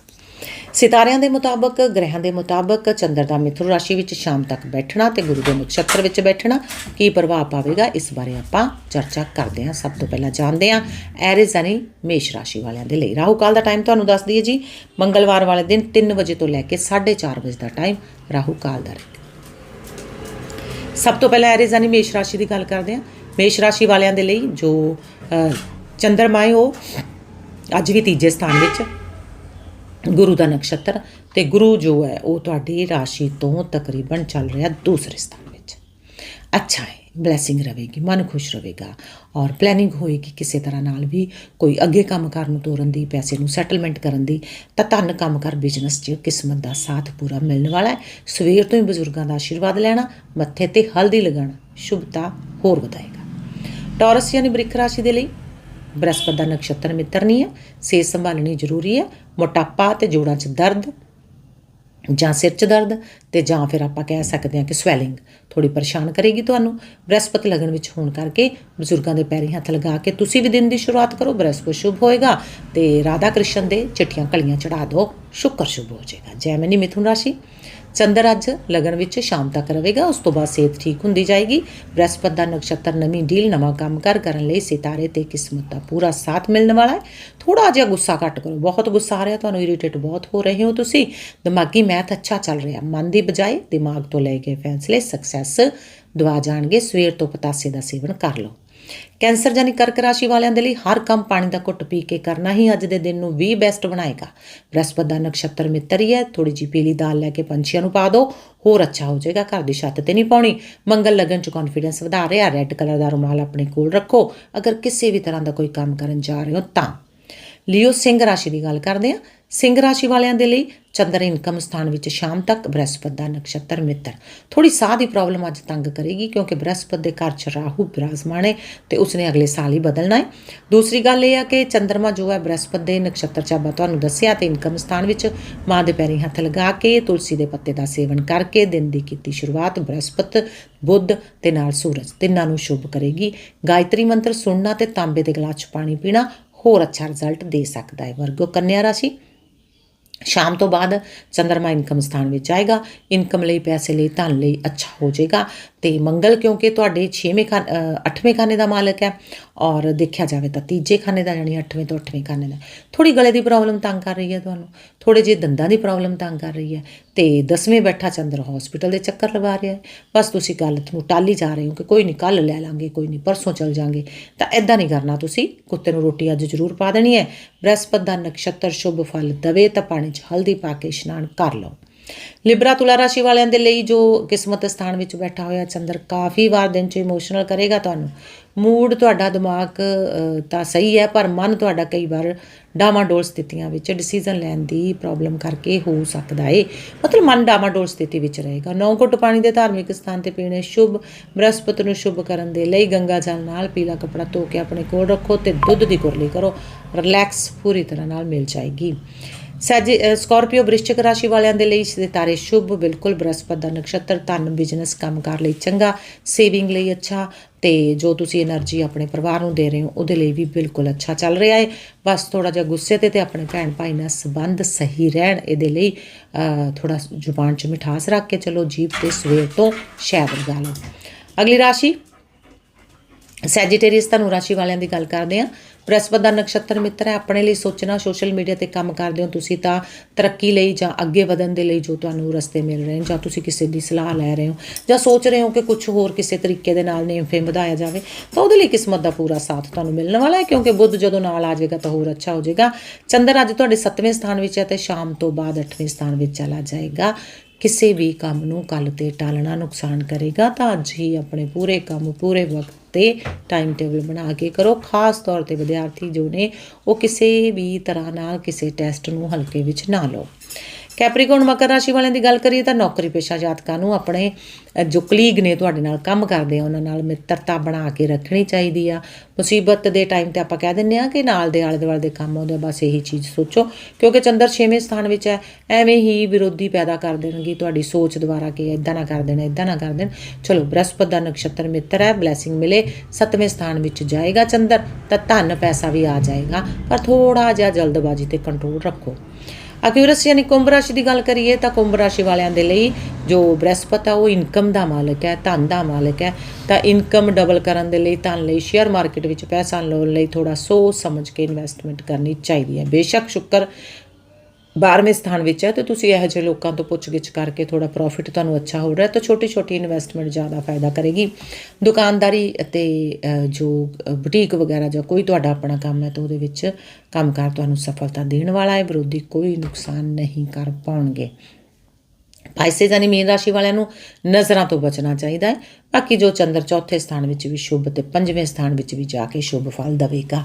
S1: ਸਿਤਾਰਿਆਂ ਦੇ ਮੁਤਾਬਕ ਗ੍ਰਹਿਆਂ ਦੇ ਮੁਤਾਬਕ ਚੰਦਰ ਦਾ ਮਿਥੁਨ ਰਾਸ਼ੀ ਵਿੱਚ ਸ਼ਾਮ ਤੱਕ ਬੈਠਣਾ ਤੇ ਗੁਰੂ ਦੇ ਨਕਸ਼ਤਰ ਵਿੱਚ ਬੈਠਣਾ ਕੀ ਪ੍ਰਭਾਵ ਪਾਵੇਗਾ ਇਸ ਬਾਰੇ ਆਪਾਂ ਚਰਚਾ ਕਰਦੇ ਹਾਂ। ਸਭ ਤੋਂ ਪਹਿਲਾਂ ਜਾਣਦੇ ਹਾਂ ਐਰਿਸ ਯਾਨੀ ਮੇਸ਼ ਰਾਸ਼ੀ ਵਾਲਿਆਂ ਦੇ ਲਈ। ਰਾਹੂ ਕਾਲ ਦਾ ਟਾਈਮ ਤੁਹਾਨੂੰ ਦੱਸ ਦਈਏ ਜੀ। ਮੰਗਲਵਾਰ ਵਾਲੇ ਦਿਨ 3 ਵਜੇ ਤੋਂ ਲੈ ਕੇ 4:30 ਵਜੇ ਦਾ ਟਾਈਮ ਰਾਹੂ ਕਾਲ ਦਾ ਰਹੇਗਾ ਸਭ ਤੋਂ ਪਹਿਲਾਂ ਐਰੀਜ਼ ਯਾਨੀ ਮੇਸ਼ ਰਾਸ਼ੀ ਦੀ ਗੱਲ ਕਰਦੇ ਹਾਂ। ਮੇਸ਼ ਰਾਸ਼ੀ ਵਾਲਿਆਂ ਦੇ ਲਈ ਜੋ ਚੰਦਰਮਾ ਹੈ ਉਹ ਅੱਜ ਵੀ ਤੀਜੇ ਸਥਾਨ ਵਿੱਚ ਗੁਰੂ ਦਾ ਨਕਸ਼ਤਰ ਤੇ ਗੁਰੂ ਜੋ ਹੈ ਉਹ ਤੁਹਾਡੀ ਰਾਸ਼ੀ ਤੋਂ ਤਕਰੀਬਨ ਚੱਲ ਰਿਹਾ ਦੂਸਰੇ ਸਥਾਨ ਵਿੱਚ। ਅੱਛਾ ਹੈ। ਬਲੇਸਿੰਗ ਰਹੇਗੀ, ਮਨ ਖੁਸ਼ ਰਹੇਗਾ ਔਰ ਪਲੈਨਿੰਗ ਹੋਏਗੀ ਕਿਸੇ ਤਰ੍ਹਾਂ ਨਾਲ ਵੀ ਕੋਈ ਅੱਗੇ ਕੰਮ ਕਰਨ ਨੂੰ ਤੋਰਨ ਦੀ, ਪੈਸੇ ਨੂੰ ਸੈਟਲਮੈਂਟ ਕਰਨ ਦੀ, ਤਾਂ ਧਨ ਕੰਮ ਕਰ ਬਿਜ਼ਨਸ 'ਚ ਕਿਸਮਤ ਦਾ ਸਾਥ ਪੂਰਾ ਮਿਲਣ ਵਾਲਾ ਹੈ। ਸਵੇਰ ਤੋਂ ਹੀ ਬਜ਼ੁਰਗਾਂ ਦਾ ਆਸ਼ੀਰਵਾਦ ਲੈਣਾ, ਮੱਥੇ ਤੇ ਹਲਦੀ ਲਗਾਉਣਾ ਸ਼ੁਭਤਾ ਹੋਰ ਵਧਾਏਗਾ। ਟੌਰਸ ਯਾਨੀ ਬ੍ਰਿਖ ਰਾਸ਼ੀ ਦੇ ਲਈ ਬ੍ਰਹਸਪਤ ਦਾ ਨਕਸ਼ਤਰ ਮਿੱਤਰਨੀ ਹੈ, ਸਿਹਤ ਸੰਭਾਲਣੀ ਜ਼ਰੂਰੀ ਹੈ, ਮੋਟਾਪਾ ਤੇ ਜੋੜਾਂ 'ਚ ਦਰਦ ਜਾਂ ਸਿਰ 'ਚ ਦਰਦ ਤੇ ਜਾਂ ਫਿਰ ਆਪਾਂ ਕਹਿ ਸਕਦੇ ਹਾਂ ਕਿ ਸਵੈਲਿੰਗ ਥੋੜੀ ਪਰੇਸ਼ਾਨ ਕਰੇਗੀ ਤੁਹਾਨੂੰ। ਬ੍ਰਹਸਪਤ ਲਗਨ ਵਿੱਚ ਹੋਣ ਕਰਕੇ ਬਜ਼ੁਰਗਾਂ ਦੇ ਪੈਰੀ ਹੱਥ ਲਗਾ ਕੇ ਤੁਸੀਂ ਵੀ ਦਿਨ ਦੀ ਸ਼ੁਰੂਆਤ ਕਰੋ ਬ੍ਰਹਸਪਤ ਸ਼ੁਭ ਹੋਏਗਾ ਤੇ ਰਾਧਾ ਕ੍ਰਿਸ਼ਨ ਦੇ ਚਿੱਠੀਆਂ ਕਲੀਆਂ ਚੜਾ ਦਿਓ। ਸ਼ੁਕਰ ਸ਼ੁਭ ਹੋ ਜਾਏਗਾ। ਜੈਮਨੀ ਮਿਥੁਨ ਰਾਸ਼ੀ। ਚੰਦਰ ਅੱਜ ਲਗਨ ਵਿੱਚ ਸ਼ਾਮ ਤੱਕ ਰਹੇਗਾ, ਉਸ ਤੋਂ ਬਾਅਦ ਸਿਹਤ ਠੀਕ ਹੁੰਦੀ ਜਾਏਗੀ। ਬ੍ਰਹਿਸਪਤ ਦਾ ਨਕਸ਼ਤਰ ਨਵੀਂ ਡੀਲ, ਨਵਾਂ ਕੰਮ ਕਰ ਕਰਨ ਲਈ ਸਿਤਾਰੇ ਤੇ ਕਿਸਮਤ ਦਾ ਪੂਰਾ ਸਾਥ ਮਿਲਣ ਵਾਲਾ ਹੈ। ਥੋੜਾ ਜਿਹਾ ਗੁੱਸਾ ਘੱਟ ਕਰੋ। ਬਹੁਤ ਗੁੱਸਾ ਆ ਰਿਹਾ, ਤੁਹਾਨੂੰ ਇਰੀਟੇਟ ਬਹੁਤ ਹੋ ਰਹੇ ਹੋ ਤੁਸੀਂ। ਦਿਮਾਗੀ ਮੈਥ ਅੱਛਾ ਚੱਲ ਰਿਹਾ। ਮਨ ਦੀ ਬਜਾਏ ਦਿਮਾਗ ਤੋਂ ਲਏ ਗਏ ਫੈਸਲੇ ਸਕਸੈਸ ਦਵਾ ਜਾਣਗੇ। ਸਵੇਰ ਤੋਂ ਪਤਾਸੇ ਦਾ ਸੇਵਨ ਕਰ ਲਓ। ਕੈਂਸਰ ਜਾਨੀ ਕਰਕ ਰਾਸ਼ੀ ਵਾਲਿਆਂ ਦੇ ਲਈ ਹਰ ਕੰਮ ਪਾਣੀ ਦਾ ਘੁੱਟ ਪੀ ਕੇ ਕਰਨਾ ਹੀ ਅੱਜ ਦੇ ਦਿਨ ਨੂੰ ਵੀ ਬੈਸਟ ਬਣਾਏਗਾ। ਬ੍ਰਹਸਪਤ ਦਾ ਨਕਸ਼ਤਰ ਮਿੱਤਰ ਹੀ ਹੈ। ਥੋੜੀ ਜੀ ਪੀਲੀ ਦਾਲ ਲੈ ਕੇ ਪੰਛੀਆਂ ਨੂੰ ਪਾ ਦਿਓ ਹੋਰ ਅੱਛਾ ਹੋ ਜਾਏਗਾ। ਘਰ ਦੀ ਛੱਤ ਤੇ ਨਹੀਂ ਪਾਉਣੀ। ਮੰਗਲ ਲਗਨ ਚ ਕੌਨਫੀਡੈਂਸ ਵਧਾ ਰਿਹਾ। ਰੈੱਡ ਕਲਰ ਦਾ ਰੁਮਾਲ ਆਪਣੇ ਕੋਲ ਰੱਖੋ। ਅਗਰ ਕਿਸੇ ਵੀ ਤਰ੍ਹਾਂ ਦਾ ਕੋਈ ਕੰਮ ਕਰਨ ਜਾ ਰਹੇ ਹੋ ਤਾਂ। ਲਿਓ ਸਿੰਘ ਰਾਸ਼ੀ ਦੀ ਗੱਲ ਕਰਦੇ ਹਾਂ। ਸਿੰਘ ਰਾਸ਼ੀ ਵਾਲਿਆਂ ਦੇ ਲਈ ਚੰਦਰ ਇਨਕਮ ਸਥਾਨ ਵਿੱਚ ਸ਼ਾਮ ਤੱਕ ਬ੍ਰਹਸਪਤ ਦਾ ਨਕਸ਼ਤਰ ਮਿੱਤਰ। ਥੋੜੀ ਸਾਹ ਦੀ ਪ੍ਰੋਬਲਮ ਅੱਜ ਤੰਗ ਕਰੇਗੀ ਕਿਉਂਕਿ ਬ੍ਰਹਸਪਤ ਦੇ ਘਰ ਚ ਰਾਹੂ ਬਿਰਾਜਮਾਨ ਹੈ ਤੇ ਉਸਨੇ ਅਗਲੇ ਸਾਲ ਹੀ ਬਦਲਣਾ ਹੈ। ਦੂਸਰੀ ਗੱਲ ਇਹ ਆ ਕਿ ਚੰਦਰਮਾ ਜੋ ਹੈ ਬ੍ਰਹਸਪਤ ਦੇ ਨਕਸ਼ਤਰ ਚਾਬਾ ਤੁਹਾਨੂੰ ਦੱਸਿਆ ਤੇ ਇਨਕਮ ਸਥਾਨ ਵਿੱਚ ਮਾਂ ਦੇ ਪੈਰੀ ਹੱਥ ਲਗਾ ਕੇ, ਤੁਲਸੀ ਦੇ ਪੱਤੇ ਦਾ ਸੇਵਨ ਕਰਕੇ ਦਿਨ ਦੀ ਕੀਤੀ ਸ਼ੁਰੂਆਤ ਬ੍ਰਹਸਪਤ, ਬੁੱਧ ਤੇ ਨਾਲ ਸੂਰਜ ਤਿੰਨਾਂ ਨੂੰ ਸ਼ੁਭ ਕਰੇਗੀ। ਗਾਇਤਰੀ ਮੰਤਰ ਸੁਣਨਾ ਤੇ ਤਾਂਬੇ ਦੇ ਗਲਾਸ 'ਚ ਪਾਣੀ ਪੀਣਾ ਹੋਰ ਅੱਛਾ ਰਿਜ਼ਲਟ ਦੇ ਸਕਦਾ ਹੈ। ਵਰਗੋ ਕੰਨਿਆ ਰਾਸ਼ੀ, ਸ਼ਾਮ ਤੋਂ ਬਾਅਦ ਚੰਦਰਮਾ ਇਨਕਮ ਸਥਾਨ ਵਿੱਚ ਆਏਗਾ। ਇਨਕਮ ਲਈ ਪੈਸੇ ਲਈ ਧਨ ਲਈ ਅੱਛਾ ਹੋ ਜਾਏਗਾ। ਤੇ ਮੰਗਲ ਕਿਉਂਕਿ ਤੁਹਾਡੇ 6ਵੇਂ ਖਾਨ 8ਵੇਂ ਖਾਨੇ ਦਾ ਮਾਲਕ ਹੈ ਔਰ ਦੇਖਿਆ ਜਾਵੇ ਤਾਂ ਤੀਜੇ ਖਾਨੇ ਦਾ, ਯਾਨੀ 8ਵੇਂ ਤੋਂ 8ਵੇਂ ਖਾਨੇ ਦਾ। ਥੋੜੀ ਗਲੇ ਦੀ ਪ੍ਰੋਬਲਮ ਤੰਗ ਕਰ ਰਹੀ ਹੈ ਤੁਹਾਨੂੰ। ਥੋੜੇ ਜਿਹੇ ਦੰਦਾਂ ਦੀ ਪ੍ਰੋਬਲਮ ਤੰਗ ਕਰ ਰਹੀ ਹੈ ਤੇ 10ਵੇਂ ਬੈਠਾ ਚੰਦਰ ਹਸਪੀਟਲ ਦੇ ਚੱਕਰ ਲਵਾ ਰਿਹਾ ਬਸ ਤੁਸੀਂ ਗੱਲ ਨੂੰ ਟਾਲੀ ਜਾ ਰਹੇ ਹੋ ਕਿ ਕੋਈ ਨਹੀਂ ਕੱਲ ਲੈ ਲਾਂਗੇ, ਕੋਈ ਨਹੀਂ ਪਰਸੋਂ ਚੱਲ ਜਾਾਂਗੇ। ਤਾਂ ਐਦਾਂ ਨਹੀਂ ਕਰਨਾ ਤੁਸੀਂ, ਕੁੱਤੇ ਨੂੰ ਰੋਟੀ ਅੱਜ ਜ਼ਰੂਰ ਪਾ ਦੇਣੀ ਹੈ। ਬ੍ਰਹਸਪਤ ਦਾ ਨਕਸ਼ਤਰ ਸ਼ੁਭ ਫਲ ਦਵੇ ਤਾਂ ਪਾਣੀ 'ਚ ਹਲਦੀ ਪਾ ਕੇ ਇਸ਼ਨਾਨ ਕਰ ਲਓ। ਲਿਬਰਾ ਤੁਲਾ ਰਾਸ਼ੀ ਵਾਲਿਆਂ ਦੇ ਲਈ ਜੋ ਕਿਸਮਤ ਸਥਾਨ ਵਿੱਚ ਬੈਠਾ ਹੋਇਆ ਚੰਦਰ ਕਾਫੀ ਵਾਰ ਦਿਨ 'ਚ ਇਮੋਸ਼ਨਲ ਕਰੇਗਾ ਤੁਹਾਨੂੰ। ਮੂਡ ਤੁਹਾਡਾ ਦਿਮਾਗ ਤਾਂ ਸਹੀ ਹੈ, ਪਰ ਮਨ ਤੁਹਾਡਾ ਕਈ ਵਾਰ ਡਾਮਾਡੋਲ ਸਥਿਤੀਆਂ ਵਿੱਚ ਡਿਸੀਜਨ ਲੈਣ ਦੀ ਪ੍ਰੋਬਲਮ ਕਰਕੇ ਹੋ ਸਕਦਾ ਏ। ਮਤਲਬ ਮਨ ਡਾਮਾਡੋਲ ਸਥਿਤੀ ਵਿੱਚ ਰਹੇਗਾ। ਨੌ ਘੁੱਟ ਪਾਣੀ ਦੇ ਧਾਰਮਿਕ ਸਥਾਨ ਤੇ ਪੀਣੇ ਸ਼ੁਭ, ਬ੍ਰਹਸਪਤ ਨੂੰ ਸ਼ੁਭ ਕਰਨ ਦੇ ਲਈ ਗੰਗਾ ਜਲ ਨਾਲ ਪੀਲਾ ਕਪੜਾ ਧੋ ਕੇ ਆਪਣੇ ਕੋਲ ਰੱਖੋ ਤੇ ਦੁੱਧ ਦੀ ਕੁਰਲੀ ਕਰੋ। ਰਿਲੈਕਸ ਪੂਰੀ ਤਰ੍ਹਾਂ ਨਾਲ ਮਿਲ ਜਾਏਗੀ। ਸੈਜੀ ਅ, ਸਕਾਰਪੀਓ ਬ੍ਰਿਸ਼ਚਿਕ ਰਾਸ਼ੀ ਵਾਲਿਆਂ ਦੇ ਲਈ ਸਿਤਾਰੇ ਸ਼ੁਭ ਬਿਲਕੁਲ ਬ੍ਰਹਸਪਤ ਦਾ ਨਕਸ਼ਤਰ ਧਨ ਬਿਜ਼ਨਸ ਕੰਮਕਾਰ ਲਈ ਚੰਗਾ ਸੇਵਿੰਗ ਲਈ ਅੱਛਾ ਤੇ ਜੋ ਤੁਸੀਂ 에નਰਜੀ ਆਪਣੇ ਪਰਿਵਾਰ ਨੂੰ ਦੇ ਰਹੇ ਹੋ ਉਹਦੇ ਲਈ ਵੀ ਬਿਲਕੁਲ ਅੱਛਾ ਚੱਲ ਰਿਹਾ ਹੈ। ਬਸ ਥੋੜਾ ਜਿਹਾ ਗੁੱਸੇ ਤੇ ਤੇ ਆਪਣੇ ਭੈਣ ਭਾਈ ਨਾਲ ਸੰਬੰਧ ਸਹੀ ਰਹਿਣ ਇਹਦੇ ਲਈ ਥੋੜਾ ਜ਼ੁਬਾਨ 'ਚ ਮਿਠਾਸ ਰੱਖ ਕੇ ਚਲੋ ਜੀਭ ਤੇ ਸਵੇਰ ਤੋਂ ਸ਼ਹਿਦ ਲਗਾ ਲਓ। ਅਗਲੀ ਰਾਸ਼ੀ ਸੈਜੀਟੇਰੀਅਸ ਤੁਹਾਨੂੰ ਰਾਸ਼ੀ ਵਾਲਿਆਂ ਦੀ ਗੱਲ ਕਰਦੇ ਆ ਬ੍ਰਹਸਪਤ ਦਾ ਨਕਸ਼ਤਰ ਮਿੱਤਰ ਹੈ, ਆਪਣੇ ਲਈ ਸੋਚਣਾ, ਸੋਸ਼ਲ ਮੀਡੀਆ ਤੇ ਕੰਮ ਕਰਦੇ ਹੋ ਤੁਸੀਂ ਤਾਂ ਤਰੱਕੀ ਲਈ ਜਾਂ ਅੱਗੇ ਵਧਣ ਦੇ ਲਈ ਜੋ ਤੁਹਾਨੂੰ ਰਸਤੇ ਮਿਲ ਰਹੇ ਨੇ ਜਾਂ ਤੁਸੀਂ ਕਿਸੇ ਦੀ ਸਲਾਹ ਲੈ ਰਹੇ ਹੋ ਜਾਂ ਸੋਚ ਰਹੇ ਹੋ ਕਿ ਕੁਝ ਹੋਰ ਕਿਸੇ ਤਰੀਕੇ ਦੇ ਨਾਲ ਨੇਮ ਫੇਮ ਵਧਾਇਆ ਜਾਵੇ, ਤਾਂ ਉਹਦੇ ਲਈ ਕਿਸਮਤ ਦਾ ਪੂਰਾ ਸਾਥ ਤੁਹਾਨੂੰ ਮਿਲਣ ਵਾਲਾ ਹੈ ਕਿਉਂਕਿ ਬੁੱਧ ਜਦੋਂ ਨਾਲ ਆ ਜਾਏਗਾ ਤਾਂ ਹੋਰ ਅੱਛਾ ਹੋ ਜਾਏਗਾ। ਚੰਦਰ ਅੱਜ ਤੁਹਾਡੇ 7ਵੇਂ ਸਥਾਨ ਵਿੱਚ ਹੈ ਤੇ ਸ਼ਾਮ ਤੋਂ ਬਾਅਦ 8ਵੇਂ ਸਥਾਨ ਵਿੱਚ ਚਲਾ ਜਾਏਗਾ। ਕਿਸੇ ਵੀ ਕੰਮ ਨੂੰ ਕੱਲ ਤੇ ਟਾਲਣਾ ਨੁਕਸਾਨ ਕਰੇਗਾ, ਤਾਂ ਅੱਜ ਹੀ ਆਪਣੇ ਪੂਰੇ ਕੰਮ ਪੂਰੇ ਵਕਤ ਤੇ ਟਾਈਮ ਟੇਬਲ ਬਣਾ ਕੇ ਕਰੋ। ਖਾਸ ਤੌਰ ਤੇ ਵਿਦਿਆਰਥੀ ਜੋ ਨੇ, ਉਹ ਕਿਸੇ ਵੀ ਤਰ੍ਹਾਂ ਨਾਲ ਕਿਸੇ ਟੈਸਟ ਨੂੰ ਹਲਕੇ ਵਿੱਚ ਨਾ ਲਓ। ਕੈਪਰੀਕੌਨ ਮਕਰ ਰਾਸ਼ੀ ਵਾਲਿਆਂ ਦੀ ਗੱਲ ਕਰੀਏ ਤਾਂ ਨੌਕਰੀ ਪੇਸ਼ਾ ਜਾਤਕਾਂ ਨੂੰ ਆਪਣੇ ਜੋ ਕਲੀਗ ਨੇ ਤੁਹਾਡੇ ਨਾਲ ਕੰਮ ਕਰਦੇ ਆ ਉਹਨਾਂ ਨਾਲ ਮਿੱਤਰਤਾ ਬਣਾ ਕੇ ਰੱਖਣੀ ਚਾਹੀਦੀ ਆ। ਮੁਸੀਬਤ ਦੇ ਟਾਈਮ ਤੇ ਆਪਾਂ ਕਹਿ ਦਿੰਨੇ ਆ ਕਿ ਨਾਲ ਦੇ ਆਲੇ ਦੁਆਲੇ ਦੇ ਕੰਮ ਆਉਂਦੇ ਆ, ਬਸ ਇਹੀ ਚੀਜ਼ ਸੋਚੋ। ਕਿਉਂਕਿ ਚੰਦਰ 6ਵੇਂ ਸਥਾਨ ਵਿੱਚ ਹੈ ਐਵੇਂ ਹੀ ਵਿਰੋਧੀ ਪੈਦਾ ਕਰ ਦੇਣਗੇ ਤੁਹਾਡੀ ਸੋਚ ਦੁਆਰਾ ਕਿ ਇਦਾਂ ਨਾ ਕਰ ਦੇਣਾ ਇਦਾਂ ਨਾ ਕਰ ਦੇਣ। ਚਲੋ ਬ੍ਰਹਸਪਤ ਦਾ ਨਕਸ਼ਤਰ ਮਿੱਤਰ ਹੈ ਬਲੇਸਿੰਗ ਮਿਲੇ 7ਵੇਂ ਸਥਾਨ ਵਿੱਚ ਜਾਏਗਾ ਚੰਦਰ ਤਾਂ ਧਨ ਪੈਸਾ ਵੀ ਆ ਜਾਏਗਾ ਪਰ ਥੋੜਾ ਜਿਹਾ ਜਲਦਬਾਜ਼ੀ ਤੇ ਕੰਟਰੋਲ ਰੱਖੋ। ਅਕਿਊਰਸ ਯਾਨੀ ਕੁੰਭ ਰਾਸ਼ੀ ਦੀ ਗੱਲ ਕਰੀਏ ਤਾਂ ਕੁੰਭ ਰਾਸ਼ੀ ਵਾਲਿਆਂ ਦੇ ਲਈ ਜੋ ਬ੍ਰਹਸਪਤ ਆ, ਉਹ ਇਨਕਮ ਦਾ ਮਾਲਕ ਹੈ, ਧਨ ਦਾ ਮਾਲਕ ਹੈ। ਤਾਂ ਇਨਕਮ ਡਬਲ ਕਰਨ ਦੇ ਲਈ, ਧਨ ਲਈ ਸ਼ੇਅਰ ਮਾਰਕੀਟ ਵਿੱਚ ਪੈਸਾ ਲਾਉਣ ਲਈ ਥੋੜਾ ਸੋਚ ਸਮਝ ਕੇ ਇਨਵੈਸਟਮੈਂਟ ਕਰਨੀ ਚਾਹੀਦੀ ਹੈ। ਬੇਸ਼ੱਕ ਸ਼ੁੱਕਰ 12ਵੇਂ ਸਥਾਨ ਵਿੱਚ ਹੈ, ਤੇ ਤੁਸੀਂ ਇਹੋ ਜਿਹੇ ਲੋਕਾਂ ਤੋਂ ਪੁੱਛਗਿੱਛ ਕਰਕੇ ਥੋੜਾ ਪ੍ਰੋਫਿਟ ਤੁਹਾਨੂੰ ਅੱਛਾ ਹੋ ਰਿਹਾ, ਤਾਂ ਛੋਟੀ ਛੋਟੀ ਇਨਵੈਸਟਮੈਂਟ ਜ਼ਿਆਦਾ ਫਾਇਦਾ ਕਰੇਗੀ। ਦੁਕਾਨਦਾਰੀ ਅਤੇ ਜੋ ਬੁਟੀਕ ਵਗੈਰਾ ਜਾਂ ਕੋਈ ਤੁਹਾਡਾ ਆਪਣਾ ਕੰਮ ਹੈ, ਤਾਂ ਉਹਦੇ ਵਿੱਚ ਕੰਮਕਾਰ ਤੁਹਾਨੂੰ ਸਫਲਤਾ ਦੇਣ ਵਾਲਾ ਹੈ, ਵਿਰੋਧੀ ਕੋਈ ਨੁਕਸਾਨ ਨਹੀਂ ਕਰ ਪਾਉਣਗੇ। ਪਾਈਸੇ ਜਾਨੀ ਮੀਨ ਰਾਸ਼ੀ ਵਾਲਿਆਂ ਨੂੰ ਨਜ਼ਰਾਂ ਤੋਂ ਬਚਣਾ ਚਾਹੀਦਾ ਹੈ। ਬਾਕੀ ਜੋ ਚੰਦਰ ਚੌਥੇ ਸਥਾਨ ਵਿੱਚ ਵੀ ਸ਼ੁਭ ਤੇ ਪੰਜਵੇਂ ਸਥਾਨ ਵਿੱਚ ਵੀ ਜਾ ਕੇ ਸ਼ੁਭ ਫਲ ਦੇਵੇਗਾ।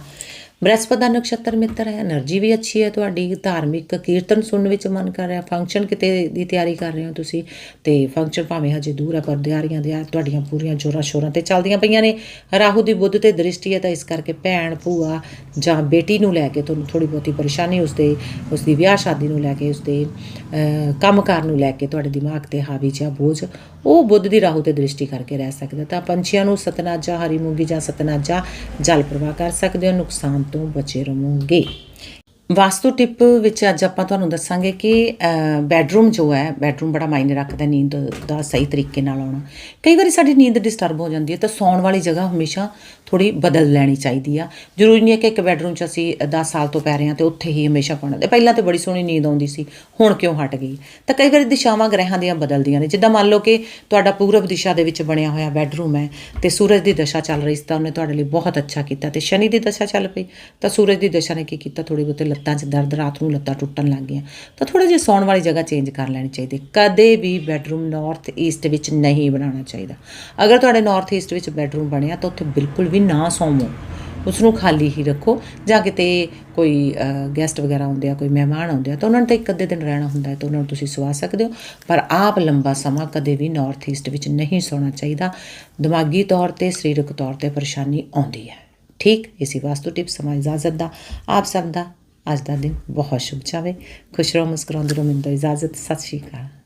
S1: ਬ੍ਰਹਸਪਤੀ ਦਾ ਨਕਸ਼ਤਰ ਮਿੱਤਰ ਹੈ, એનર્ਜੀ ਵੀ ਅੱਛੀ ਹੈ ਤੁਹਾਡੀ, ਧਾਰਮਿਕ ਕੀਰਤਨ ਸੁਣਨ ਵਿੱਚ ਮਨ ਕਰ ਰਿਹਾ ਫੰਕਸ਼ਨ ਕਿਤੇ ਦੀ ਤਿਆਰੀ ਕਰ ਰਹੇ ਹੋ ਤੁਸੀਂ? ਤੇ ਫੰਕਸ਼ਨ ਭਾਵੇਂ ਹਜੇ ਦੂਰ ਹੈ, ਪਰ ਤਿਆਰੀਆਂ ਦੇ ਤੁਹਾਡੀਆਂ ਪੂਰੀਆਂ ਜੋਰਾਂ ਸ਼ੋਰਾਂ ਤੇ ਚੱਲਦੀਆਂ ਪਈਆਂ ਨੇ। ਰਾਹੂ ਦੀ ਬੁੱਧ ਤੇ ਦ੍ਰਿਸ਼ਟੀ ਹੈ ਤਾਂ ਇਸ ਕਰਕੇ ਭੈਣ, ਭੂਆ ਜਾਂ ਬੇਟੀ ਨੂੰ ਲੈ ਕੇ ਤੁਹਾਨੂੰ ਥੋੜੀ ਬਹੁਤੀ ਪਰੇਸ਼ਾਨੀ ਉਸ ਦੇ ਉਸ ਦੀ ਵਿਆਹ ਸ਼ਾਦੀ ਨੂੰ ਲੈ ਕੇ ਉਸ ਕੰਮ ਕੰਮਕਾਰ ਨੂੰ ਲੈ ਕੇ ਤੁਹਾਡੇ ਦਿਮਾਗ ਤੇ ਹਾਵੀ ਜਾਂ ਬੋਝ, ਉਹ ਬੁੱਧ ਦੀ ਰਾਹੂ ਤੇ ਦ੍ਰਿਸ਼ਟੀ ਕਰਕੇ ਰਹਿ ਸਕਦਾ ਤਾਂ ਪੰਛੀਆਂ ਨੂੰ ਸਤਨਾਜਾ, ਹਰੀ ਮੂੰਗੀ ਜਾਂ ਸਤਨਾਜਾ ਜਲ ਪ੍ਰਵਾਹ ਕਰ ਸਕਦੇ ਹੋ, ਨੁਕਸਾਨ ਤੋਂ ਬਚੇ ਰਹੋਗੇ। ਵਾਸਤੂ ਟਿਪ ਵਿੱਚ ਅੱਜ ਆਪਾਂ ਤੁਹਾਨੂੰ ਦੱਸਾਂਗੇ ਕਿ ਬੈੱਡਰੂਮ ਜੋ ਹੈ, ਬੈੱਡਰੂਮ ਬੜਾ ਮਾਇਨੇ ਰੱਖਦਾ ਨੀਂਦ ਦਾ ਸਹੀ ਤਰੀਕੇ ਨਾਲ ਆਉਣਾ। ਕਈ ਵਾਰੀ ਸਾਡੀ ਨੀਂਦ ਡਿਸਟਰਬ ਹੋ ਜਾਂਦੀ ਹੈ ਤਾਂ ਸੌਣ ਵਾਲੀ ਜਗ੍ਹਾ ਹਮੇਸ਼ਾ ਥੋੜੀ ਬਦਲ ਲੈਣੀ ਚਾਹੀਦੀ ਆ। ਜ਼ਰੂਰੀ ਨਹੀਂ ਹੈ ਕਿ ਇੱਕ ਬੈੱਡਰੂਮ 'ਚ ਅਸੀਂ 10 ਸਾਲ ਤੋਂ ਪੈ ਰਹੇ ਹਾਂ ਤੇ ਉੱਥੇ ਹੀ ਹਮੇਸ਼ਾ ਪਾਉਣਾ। ਤੇ ਪਹਿਲਾਂ ਤੇ ਬੜੀ ਸੋਹਣੀ ਨੀਂਦ ਆਉਂਦੀ ਸੀ, ਹੁਣ ਕਿਉਂ ਹਟ ਗਈ? ਤਾਂ ਕਈ ਵਾਰੀ ਦਿਸ਼ਾਵਾਂ ਗ੍ਰਹਿਾਂ ਦੀਆਂ ਬਦਲਦੀਆਂ ਨੇ। ਜਿੱਦਾਂ ਮੰਨ ਲਓ ਕਿ ਤੁਹਾਡਾ ਪੂਰਬ ਦਿਸ਼ਾ ਦੇ ਵਿੱਚ ਬਣਿਆ ਹੋਇਆ ਬੈੱਡਰੂਮ ਹੈ ਤੇ ਸੂਰਜ ਦੀ ਦਸ਼ਾ ਚੱਲ ਰਹੀ ਸੀ ਤਾਂ ਉਹਨੇ ਤੁਹਾਡੇ ਲਈ ਬਹੁਤ ਅੱਛਾ ਕੀਤਾ ਤੇ ਸ਼ਨੀ ਦੀ ਦਸ਼ਾ ਚੱਲ ਪਈ। ਤਾਂ ਸੂਰਜ ਦੀ ਦਸ਼ਾ ਨੇ ਕੀ ਕੀਤਾ? ਥੋੜੀ ਬਹੁਤੇ ਲੱਤਾਂ 'ਚ ਦਰਦ, ਰਾਤ ਨੂੰ ਲੱਤਾਂ ਟੁੱਟਣ ਲੱਗ ਗਈਆਂ। ਤਾਂ ਥੋੜਾ ਜਿਹਾ ਸੌਣ ਵਾਲੀ ਜਗ੍ਹਾ ਚੇਂਜ ਕਰ ਲੈਣੀ ਚਾਹੀਦੀ। ਕਦੇ ਵੀ ਬੈਡਰੂਮ ਨਾਰਥ ਈਸਟ ਵਿੱਚ ਨਹੀਂ ਬਣਾਉਣਾ ਚਾਹੀਦਾ। ਅਗਰ ਤੁਹਾਡੇ ਨਾਰਥ ਈਸਟ ਵਿੱਚ ਬੈਡਰੂਮ ਬਣਿਆ ਤਾਂ ਉੱਥੇ ਬਿਲਕੁਲ ਵੀ ਨਾ ਸੌਵੋ। ਉਸ ਨੂੰ ਖਾਲੀ ਹੀ ਰੱਖੋ। ਜਾਂ ਕਿਤੇ ਕੋਈ ਗੈਸਟ ਵਗੈਰਾ ਆਉਂਦੇ ਆ, ਕੋਈ ਮਹਿਮਾਨ ਆਉਂਦੇ ਆ, ਤਾਂ ਉਹਨਾਂ ਨੂੰ ਤਾਂ ਇੱਕ ਅੱਧੇ ਦਿਨ ਰਹਿਣਾ ਹੁੰਦਾ ਹੈ, ਤਾਂ ਉਹਨਾਂ ਨੂੰ ਤੁਸੀਂ ਸਵਾ ਸਕਦੇ ਹੋ। ਪਰ ਆਪ ਲੰਬਾ ਸਮਾਂ ਕਦੇ ਵੀ ਨਾਰਥ ਈਸਟ ਵਿੱਚ ਨਹੀਂ ਸੌਣਾ ਚਾਹੀਦਾ। ਦਿਮਾਗੀ ਤੌਰ ਤੇ, ਸਰੀਰਕ ਤੌਰ ਤੇ ਪਰੇਸ਼ਾਨੀ ਆਉਂਦੀ ਹੈ। ਠੀਕ? ਇਸੀ ਵਾਸਤੂ ਟਿਪ ਸਮਾਂ ਇਜਾਜ਼ਤ ਦਾ। ਆਪ ਸਭ ਦਾ ਅੱਜ ਦਾ ਦਿਨ ਬਹੁਤ ਸ਼ੁਭ ਜਾਵੇ। ਖੁਸ਼ ਰਹੋ, ਮੁਸਕਰਾਉਂਦੇ ਰਹੋ, ਮੈਨੂੰ ਇਜਾਜ਼ਤ, ਸਤਿ ਸ਼੍ਰੀ ਅਕਾਲ।